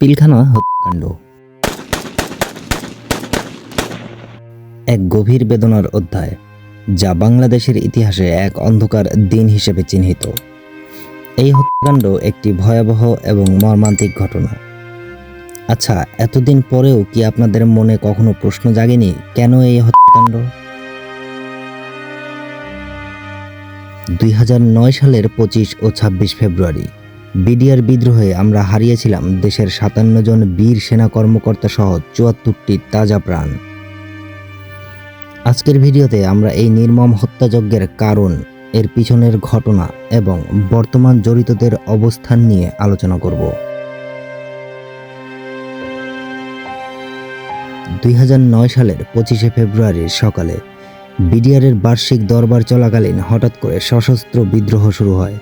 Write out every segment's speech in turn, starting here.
পিলখানা হত্যাকাণ্ড। এক গভীর বেদনার অধ্যায়, যা বাংলাদেশের ইতিহাসে এক অন্ধকার দিন হিসেবে চিহ্নিত। এই হত্যাকাণ্ড একটি ভয়াবহ এবং মর্মান্তিক ঘটনা। আচ্ছা এতদিন পরেও কি আপনাদের মনে কখনো প্রশ্ন জাগেনি কেন এই হত্যাকাণ্ড? দুই হাজার নয় সালের পঁচিশ ও ছাব্বিশ ফেব্রুয়ারি। বিডিআর বিদ্রোহে আমরা হারিয়েছিলাম দেশের সাতান্ন জন বীর সেনা কর্মকর্তা সহ চুয়াত্তরটি তাজা প্রাণ। আজকের ভিডিওতে আমরা এই নির্মম হত্যাযজ্ঞের কারণ, এর পিছনের ঘটনা এবং বর্তমান জড়িতদের অবস্থান নিয়ে আলোচনা করব। দুই হাজার নয় সালের পঁচিশে ফেব্রুয়ারির সকালে বিডিআরের বার্ষিক দরবার চলাকালীন হঠাৎ করে সশস্ত্র বিদ্রোহ শুরু হয়।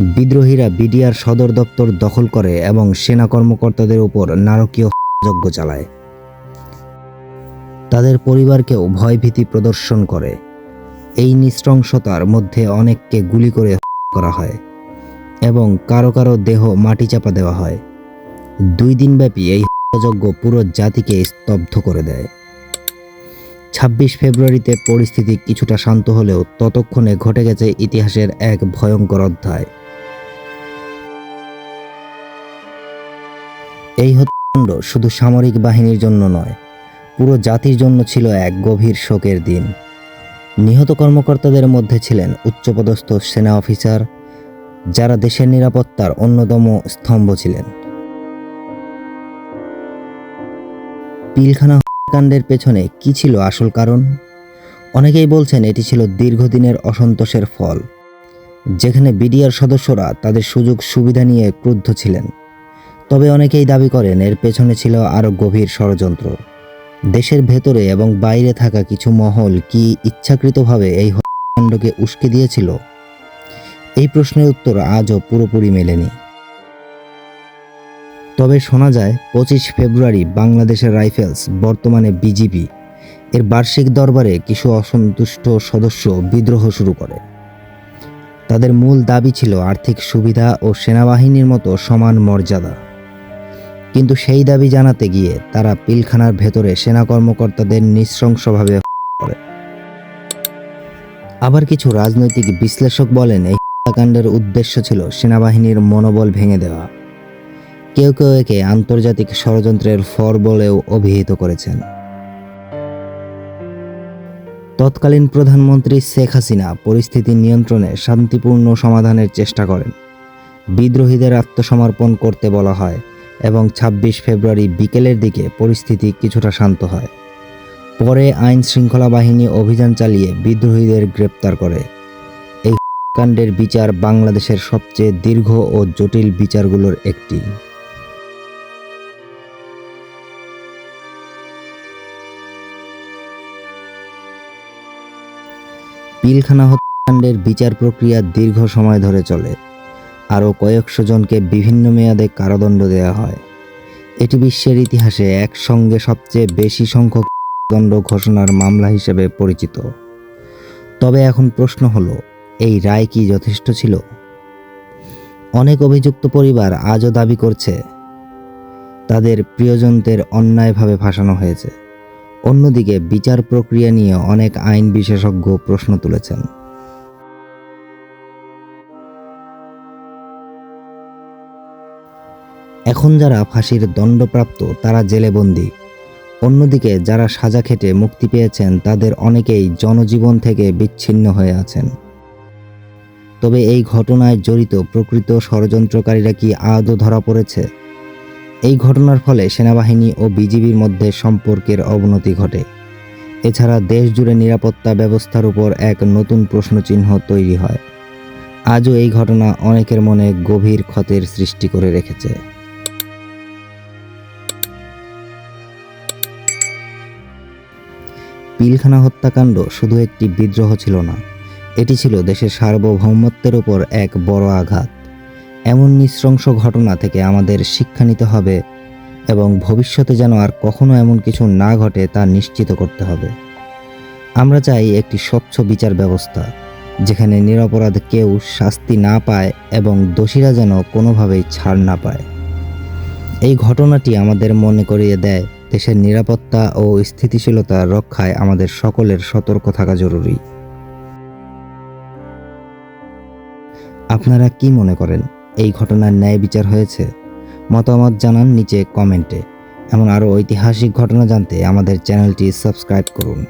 বিদ্রোহীরা বিডিআর সদর দপ্তর দখল করে এবং সেনা কর্মকর্তাদের উপর নারকীয় যজ্ঞ চালায়। তাদের পরিবারকেও ভয়ভীতি প্রদর্শন করে। এই নৃশংসতার মধ্যে অনেককে গুলি করে করা হয় এবং কারও কারও দেহ মাটি চাপা দেওয়া হয়। দুই দিনব্যাপী এই হত্যাযজ্ঞ পুরো জাতিকে স্তব্ধ করে দেয়। ছাব্বিশ ফেব্রুয়ারিতে পরিস্থিতি কিছুটা শান্ত হলেও ততক্ষণে ঘটে গেছে ইতিহাসের এক ভয়ঙ্কর অধ্যায়। এই হত্যাকাণ্ড শুধু সামরিক বাহিনীর জন্য নয়, পুরো জাতির জন্য ছিল এক গভীর শোকের দিন। নিহত কর্মকর্তাদের মধ্যে ছিলেন উচ্চপদস্থ সেনা অফিসার, যারা দেশের নিরাপত্তার অন্যতম স্তম্ভ ছিলেন। পিলখানা হত্যাকাণ্ডের পেছনে কি ছিল আসল কারণ? অনেকেই বলছেন এটি ছিল দীর্ঘদিনের অসন্তোষের ফল, যেখানে বিডিআর সদস্যরা তাদের সুযোগ সুবিধা নিয়ে ক্রুদ্ধ ছিলেন। তবে অনেকেই দাবি করেন এর পেছনে ছিল আরও গভীর ষড়যন্ত্র। দেশের ভেতরে এবং বাইরে থাকা কিছু মহল কি ইচ্ছাকৃতভাবে এই হত্যাকাণ্ডকে উস্কে দিয়েছিল? এই প্রশ্নের উত্তর আজও পুরোপুরি মেলেনি। তবে শোনা যায়, পঁচিশ ফেব্রুয়ারি বাংলাদেশের রাইফেলস, বর্তমানে বিজিবি, এর বার্ষিক দরবারে কিছু অসন্তুষ্ট সদস্য বিদ্রোহ শুরু করে। তাদের মূল দাবি ছিল আর্থিক সুবিধা ও সেনাবাহিনীর মতো সমান মর্যাদা। কিন্তু সেই দাবি জানাতে গিয়ে তারা পিলখানার ভেতরে সেনা কর্মকর্তাদের নৃশংসভাবে করে। আবার কিছু রাজনৈতিক বিশ্লেষক বলেন, এই হত্যাকাণ্ডের উদ্দেশ্য ছিল সেনাবাহিনীর মনোবল ভেঙে দেওয়া। কেউ কেউ একে আন্তর্জাতিক ষড়যন্ত্রের ফর বলেও অভিহিত করেছেন। তৎকালীন প্রধানমন্ত্রী শেখ হাসিনা পরিস্থিতি নিয়ন্ত্রণে শান্তিপূর্ণ সমাধানের চেষ্টা করেন। বিদ্রোহীদের আত্মসমর্পণ করতে বলা হয় এবং ২৬ ফেব্রুয়ারি বিকেলের দিকে পরিস্থিতি কিছুটা শান্ত হয়। পরে আইন শৃঙ্খলা বাহিনী অভিযান চালিয়ে বিদ্রোহীদের গ্রেপ্তার করে। এই কাণ্ডের বিচার বাংলাদেশের সবচেয়ে দীর্ঘ ও জটিল বিচারগুলোর একটি। পিলখানা হত্যাকাণ্ডের বিচার প্রক্রিয়া দীর্ঘ সময় ধরে চলে। আরও কয়েকশো জনকে বিভিন্ন মেয়াদে কারাদণ্ড দেওয়া হয়। এটি বিশ্বের ইতিহাসে একসঙ্গে সবচেয়ে বেশি সংখ্যক দণ্ড ঘোষণার মামলা হিসেবে পরিচিত। তবে এখন প্রশ্ন হলো, এই রায় কি যথেষ্ট ছিল? অনেক অভিযুক্ত পরিবার আজও দাবি করছে, তাদের প্রিয়জনদের অন্যায়ভাবে ফাঁসানো হয়েছে। অন্যদিকে বিচার প্রক্রিয়া নিয়ে অনেক আইন বিশেষজ্ঞ প্রশ্ন তুলেছেন। এখন যারা ফাঁসির দণ্ডপ্রাপ্ত, তারা জেলে বন্দী অন্যদিকে যারা সাজা খেটে মুক্তি পেয়েছেন, তাদের অনেকেই জনজীবন থেকে বিচ্ছিন্ন হয়ে আছেন। তবে এই ঘটনায় জড়িত প্রকৃত ষড়যন্ত্রকারীরা কি আদৌ ধরা পড়েছে? এই ঘটনার ফলে সেনাবাহিনী ও বিজিবির মধ্যে সম্পর্কের অবনতি ঘটে। এছাড়া দেশ জুড়ে নিরাপত্তা ব্যবস্থার উপর এক নতুন প্রশ্নচিহ্ন তৈরি হয়। আজও এই ঘটনা অনেকের মনে গভীর ক্ষতের সৃষ্টি করে রেখেছে। পিলখানা হত্যাকাণ্ড শুধু একটি বিদ্রোহ ছিল না, এটি ছিল দেশের সার্বভৌমত্বের ওপর এক বড় আঘাত। এমন নৃশংস ঘটনা থেকে আমাদের শিক্ষা নিতে হবে এবং ভবিষ্যতে যেন আর কখনো এমন কিছু না ঘটে তা নিশ্চিত করতে হবে। আমরা চাই একটি স্বচ্ছ বিচার ব্যবস্থা, যেখানে নিরপরাধ কেউ শাস্তি না পায় এবং দোষীরা যেন কোনোভাবেই ছাড় না পায়। এই ঘটনাটি আমাদের মনে করিয়ে দেয় দেশের নিরাপত্তা ও স্থিতিশীলতা রক্ষায় আমাদের সকলের সতর্ক থাকা জরুরি। আপনারা কি মনে করেন, এই ঘটনার ন্যায় বিচার হয়েছে? মতামত জানান নিচে কমেন্টে। এমন আরও ঐতিহাসিক ঘটনা জানতে আমাদের চ্যানেলটি সাবস্ক্রাইব করুন।